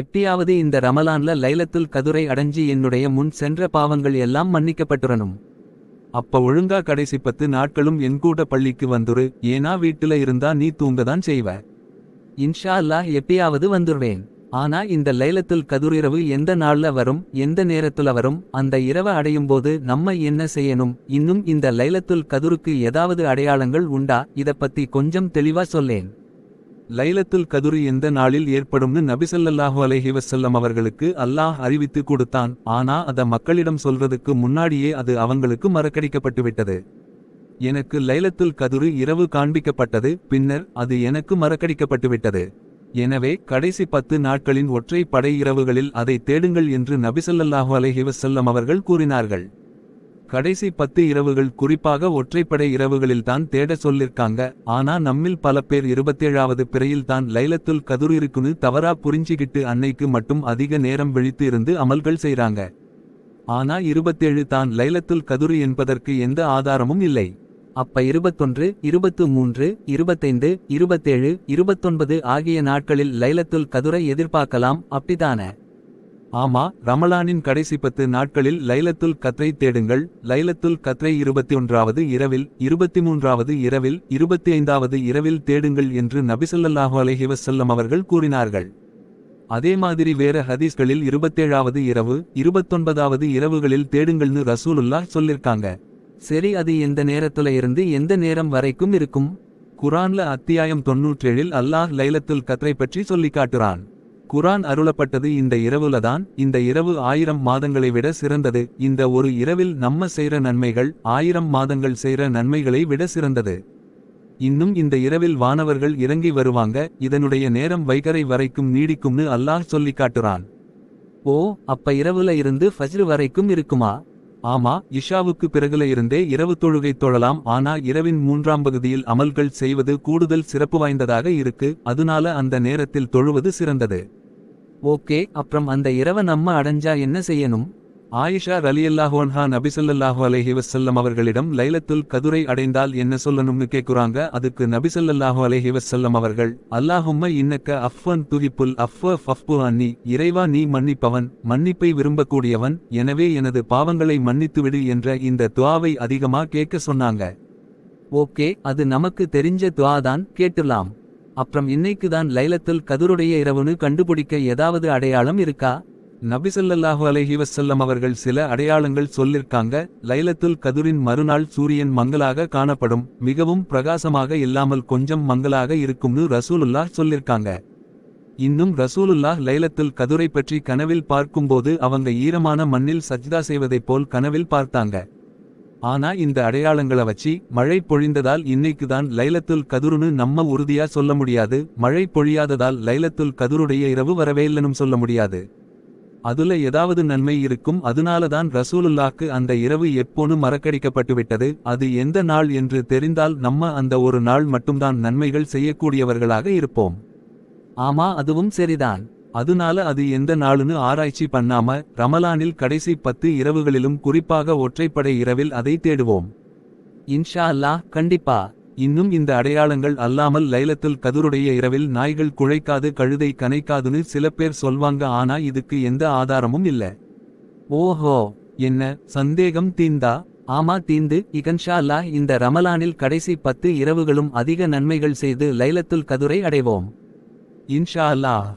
எப்படியாவது இந்த ரமலான்ல லைலத்துல் கதுரை அடைஞ்சு என்னுடைய முன் சென்ற பாவங்கள் எல்லாம் மன்னிக்கப்பட்டுறணும். அப்ப ஒழுங்கா கடைசி பத்து நாட்களும் என் கூட பள்ளிக்கு வந்துரு ஏனா வீட்டுல இருந்தா நீ தூங்கதான் செய்வ. இன்ஷா அல்லாஹ் எப்பயாவது வந்துருவேன். ஆனா இந்த லைலத்துல் கதிரிரவு எந்த நாள்ல வரும் எந்த நேரத்துல வரும் அந்த இரவு அடையும் போது நம்ம என்ன செய்யணும் இன்னும் இந்த லைலத்துல் கதுருக்கு ஏதாவது அடையாளங்கள் உண்டா இத பத்தி கொஞ்சம் தெளிவா சொல்லேன். லைலத்துல் கதுரு எந்த நாளில் ஏற்படும்னு நபிசல்லாஹு அலஹி வசல்லம் அவர்களுக்கு அல்லாஹ் அறிவித்து கொடுத்தான். ஆனா அத மக்களிடம் சொல்றதுக்கு முன்னாடியே அது அவங்களுக்கு மறக்கடிக்கப்பட்டுவிட்டது. எனக்கு லைலத்துல் கதுரு இரவு காண்பிக்கப்பட்டது பின்னர் அது எனக்கு மறக்கடிக்கப்பட்டுவிட்டது. எனவே கடைசி பத்து நாட்களின் ஒற்றை படை இரவுகளில் அதை தேடுங்கள் என்று நபிசல்லாஹு அலஹி வசல்லம் அவர்கள் கூறினார்கள். கடைசி பத்து இரவுகள் குறிப்பாக ஒற்றைப்படை இரவுகளில்தான் தேட சொல்லிருக்காங்க. ஆனா நம்மில் பல பேர் இருபத்தேழாவது பிறையில் தான் லைலத்துல் கதுர் இருக்குன்னு தவறா புரிஞ்சுகிட்டு அன்னைக்கு மட்டும் அதிக நேரம் விழித்து இருந்து அமல்கள் செய்றாங்க. ஆனா இருபத்தேழு தான் லைலத்துல் கதுரு என்பதற்கு எந்த ஆதாரமும் இல்லை. அப்ப இருபத்தொன்று இருபத்து மூன்று இருபத்தைந்து இருபத்தேழு இருபத்தொன்பது ஆகிய நாட்களில் லைலத்துல் கதுரை எதிர்பார்க்கலாம் அப்படிதானே ஆமா ரமலானின் கடைசி பத்து நாட்களில் லைலத்துல் கத்ரை தேடுங்கள். லைலத்துல் கத்ரை இருபத்தி ஒன்றாவது இரவில் இருபத்தி மூன்றாவது இரவில் இருபத்தி ஐந்தாவது இரவில் தேடுங்கள் என்று நபிசல்லாஹு அலஹிவசல்லம் அவர்கள் கூறினார்கள். அதே மாதிரி வேற ஹதீஸ்களில் இருபத்தேழாவது இரவு இருபத்தொன்பதாவது இரவுகளில் தேடுங்கள்னு ரசூலுல்லா சொல்லிருக்காங்க. சரி அது எந்த நேரத்துல இருந்து எந்த நேரம் வரைக்கும் இருக்கும்? குரான்ல அத்தியாயம் தொன்னூற்றேழில் அல்லாஹ் லைலத்துல் கத்ரை பற்றி சொல்லி காட்டுறான். குரான் அருளப்பட்டது இந்த இரவுலதான். இந்த இரவு ஆயிரம் மாதங்களை விட சிறந்தது. இந்த ஒரு இரவில் நம்ம செய்ற நன்மைகள் ஆயிரம் மாதங்கள் செய்கிற நன்மைகளை விட சிறந்தது. இன்னும் இந்த இரவில் வானவர்கள் இறங்கி வருவாங்க. இதனுடைய நேரம் வைகரை வரைக்கும் நீடிக்கும்னு அல்லாஹ் சொல்லி காட்டுறான். ஓ அப்ப இரவுல இருந்து ஃபஜ்ரு வரைக்கும் இருக்குமா? ஆமா இஷாவுக்கு பிறகுல இருந்தே இரவு தொழுகை தொழலாம். ஆனா இரவின் மூன்றாம் பகுதியில் அமல்கள் செய்வது கூடுதல் சிறப்பு வாய்ந்ததாக இருக்கு. அதனால அந்த நேரத்தில் தொழுவது சிறந்தது. ஓகே அப்புறம் அந்த இரவை நம்ம அடைஞ்சா என்ன செய்யணும்? ஆயிஷா ரலியல்லாஹுவன்ஹா நபிசல்லாஹு அலஹி வசல்லம் அவர்களிடம் லைலத்துல் கதுரை அடைந்தால் என்ன சொல்லணும்னு கேக்குறாங்க? அதுக்கு நபிசல்லாஹு அலஹி வசல்லம் அவர்கள் அல்லாஹும்ம இன்னக்க அஃப்வன் துகிப்புல் அஃப்வ ஃபஃப்பு அன்னி இறைவா நீ மன்னிப்பவன் மன்னிப்பை விரும்பக்கூடியவன் எனவே எனது பாவங்களை மன்னித்துவிடு என்ற இந்த துவாவை அதிகமா கேட்க சொன்னாங்க. ஓகே அது நமக்கு தெரிஞ்ச துவா தான் கேட்டுலாம் அப்புறம் இன்னைக்கு தான் லைலத்துல் கதுருடைய இரவுன்னு கண்டுபிடிக்க ஏதாவது அடையாளம் இருக்கா? நபிசல்லாஹு அலஹி வசல்லம் அவர்கள் சில அடையாளங்கள் சொல்லிருக்காங்க. லைலத்துல் கதுரின் மறுநாள் சூரியன் மங்களாக காணப்படும். மிகவும் பிரகாசமாக இல்லாமல் கொஞ்சம் மங்கலாக இருக்கும்னு ரசூலுல்லாஹ் சொல்லிருக்காங்க. இன்னும் ரசூலுல்லாஹ் லைலத்துல் கதுரை பற்றி கனவில் பார்க்கும்போது அவங்க ஈரமான மண்ணில் சஜ்தா செய்வதைப் போல் கனவில் பார்த்தாங்க. ஆனா இந்த அடையாளங்களை வச்சு மழை பொழிந்ததால் இன்னைக்கு தான் லைலத்துல் கதுருன்னு நம்ம உறுதியா சொல்ல முடியாது. மழை பொழியாததால் லைலத்துல் கதுருடைய இரவு வரவேல்லனும் சொல்ல முடியாது. அதுல ஏதாவது நன்மை இருக்கும் அதனாலதான் ரசூலுல்லாக்கு அந்த இரவு எப்போனு மறக்கடிக்கப்பட்டுவிட்டது. அது எந்த நாள் என்று தெரிந்தால் நம்ம அந்த ஒரு நாள் மட்டும்தான் நன்மைகள் செய்யக்கூடியவர்களாக இருப்போம். ஆமா அதுவும் சரிதான். அதனால அது எந்த நாளுன்னு ஆராய்ச்சி பண்ணாம ரமலானில் கடைசி பத்து இரவுகளிலும் குறிப்பாக ஒற்றைப்படை இரவில் அதை தேடுவோம். இன்ஷா அல்லாஹ் கண்டிப்பா. இன்னும் இந்த அடையாளங்கள் அல்லாமல் லைலத்துல் கதுருடைய இரவில் நாய்கள் குழைக்காது கழுதை கனைக்காதுன்னு சில பேர் சொல்வாங்க ஆனா இதுக்கு எந்த ஆதாரமும் இல்ல. ஓஹோ என்ன சந்தேகம் தீந்தா ஆமா தீந்து இகன்ஷா இந்த ரமலானில் கடைசி பத்து இரவுகளும் அதிக நன்மைகள் செய்து லைலத்துல் கதுரை அடைவோம். இன்ஷா அல்லா